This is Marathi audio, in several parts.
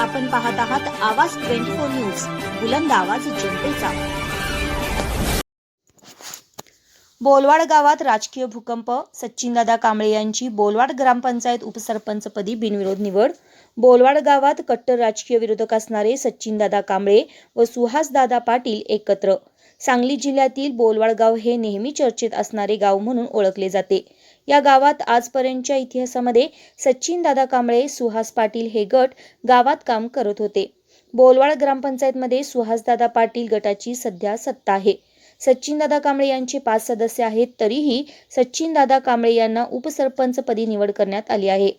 आपण पाहत आहात आवाज ट्वेंटी फोर न्यूज बुलंद आवाज जनतेचा. बोलवाड गावात राजकीय भूकंप सचिनदादा कांबळे यांची बोलवाड ग्रामपंचायत उपसरपंचपदी बिनविरोध निवड. बोलवाड गावात कट्टर राजकीय विरोधक असणारे सचिनदादा कांबळे व सुहासदादा पाटील एकत्र. सांगली जिल्ह्यातील बोलवाड गाव हे नेहमी चर्चेत असणारे गाव म्हणून ओळखले जाते. या गावात आजपर्यंतच्या इतिहासामध्ये सचिन दादा कांबळे सुहास पाटील हे गट गावात काम करत होते. बोलवाड ग्रामपंचायतमध्ये सुहासदादा पाटील गटाची सध्या सत्ता आहे. सचिनदादा कांबळे यांचे पाच सदस्य आहेत तरीही सचिनदादा कांबळे यांना उपसरपंचपदी निवड करण्यात आली आहे.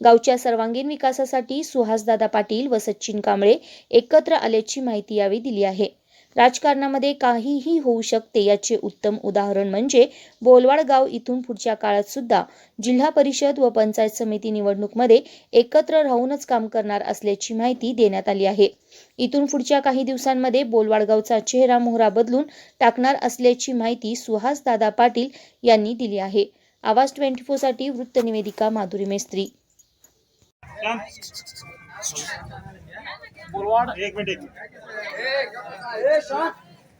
गावच्या सर्वांगीण विकासासाठी सुहासदादा पाटील व सचिन कांबळे एकत्र आल्याची माहिती यावेळी दिली आहे. राजकारणामध्ये काहीही होऊ शकते याचे उत्तम उदाहरण म्हणजे बोलवाड गाव इथून पुढच्या काळात सुद्धा जिल्हा परिषद व पंचायत समिती निवडणूकमध्ये एकत्र राहूनच काम करणार असल्याची माहिती देण्यात आली आहे. इथून पुढच्या काही दिवसांमध्ये बोलवाडगावचा चेहरा मोहरा बदलून टाकणार असल्याची माहिती सुहास दादा पाटील यांनी दिली आहे. आवाज ट्वेंटी फोरसाठी वृत्तनिवेदिका माधुरी मेस्त्री. बोलवाड एक मिनिट एक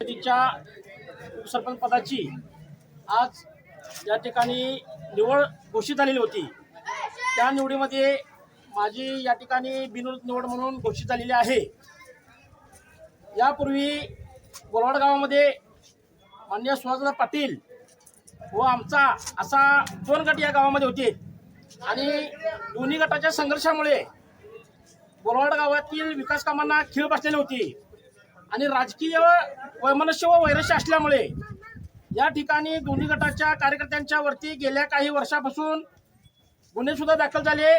तिच्या उपसरपंच पदाची आज या ठिकाणी निवड घोषित झालेली होती त्या निवडीमध्ये माझी या ठिकाणी बिनविरोध निवड म्हणून घोषित झालेली आहे. यापूर्वी बोलवाड गावामध्ये मान्य सुहासदा पाटील व आमचा असा दोन गट या गावामध्ये होते. आणि दोन्ही गटाच्या संघर्षामुळे बोरवाड गावातील विकास कामांना खीळ बसलेली होती. आणि राजकीय वैमनस्य व वैरस्य असल्यामुळे या ठिकाणी दोन्ही गटाच्या कार्यकर्त्यांच्या वरती गेल्या काही वर्षापासून गुन्हे सुद्धा दाखल झाले.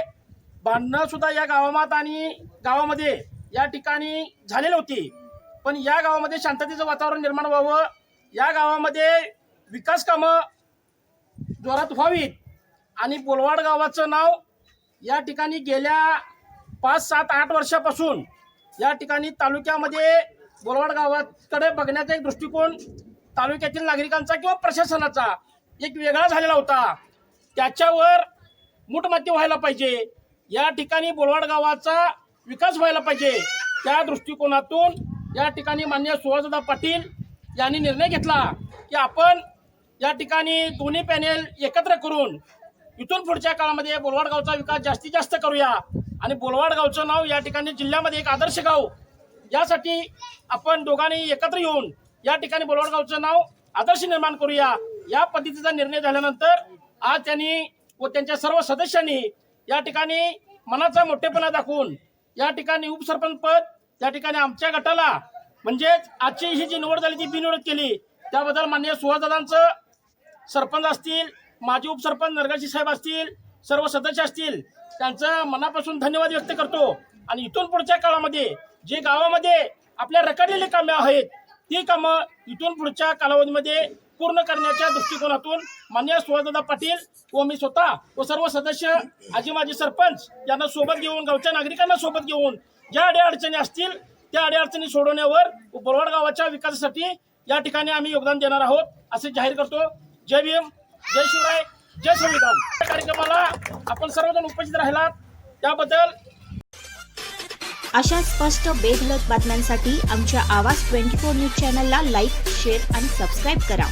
भांडणं सुद्धा या गावामात आणि गावामध्ये या ठिकाणी झालेली होती. पण या गावामध्ये शांततेचं वातावरण निर्माण व्हावं या गावामध्ये विकास कामं जोरात व्हावीत आणि बोलवाड गावाचं नाव या ठिकाणी गेल्या पाच सात आठ वर्षापासून या ठिकाणी तालुक्यामध्ये बोलवाड गावाकडे बघण्याचा एक दृष्टिकोन तालुक्यातील नागरिकांचा किंवा प्रशासनाचा एक वेगळा झालेला होता. त्याच्यावर मूठमाती व्हायला पाहिजे. या ठिकाणी बोलवाड गावाचा विकास व्हायला पाहिजे. त्या दृष्टिकोनातून या ठिकाणी मान्य सुहासदा पाटील यांनी निर्णय घेतला की आपण या ठिकाणी दोन्ही पॅनेल एकत्र करून इथून पुढच्या काळामध्ये बोलवाड गावचा विकास जास्तीत जास्त करूया. आणि बोलवाड गावचं नाव या ठिकाणी जिल्ह्यामध्ये एक आदर्श गाव. यासाठी आपण दोघांनी एकत्र येऊन या ठिकाणी बोलवाड गावचं नाव आदर्श निर्माण करूया. या पद्धतीचा निर्णय झाल्यानंतर आज त्यांनी व त्यांच्या सर्व सदस्यांनी या ठिकाणी मनाचा मोठेपणा दाखवून या ठिकाणी उपसरपंच पद या ठिकाणी आमच्या गटाला म्हणजेच आजची ही जी निवड झाली ती बिनविरोध केली त्याबद्दल माननीय सुहासदादांचं सरपंच असतील माजी उपसरपंच नरगाशी साहेब असतील सर्व सदस्य असतील त्यांचं मनापासून धन्यवाद व्यक्त करतो. आणि इथून पुढच्या काळामध्ये जे गावामध्ये आपल्या रखडलेली कामे आहेत ती कामं इथून पुढच्या कालावधीमध्ये पूर्ण करण्याच्या दृष्टिकोनातून मान्य सुहासदादा पाटील व मी स्वतः व सर्व सदस्य आजी माजी सरपंच यांना सोबत घेऊन गावच्या नागरिकांना सोबत घेऊन ज्या अडीअडचणी असतील त्या अडीअडचणी सोडवण्यावर व बोरवाड गावाच्या विकासासाठी या ठिकाणी आम्ही योगदान देणार आहोत असे जाहीर करतो. जय भीम. जय शिवराय जय संविधान या कार्यक्रमाला आपण सर्वजण उपस्थित राहिलात. त्याबद्दल अशा स्पष्ट बेधडक बातम्यांसाठी आमच्या आवाज ट्वेंटी फोर न्यूज चॅनलला लाईक शेअर आणि सबस्क्राईब करा.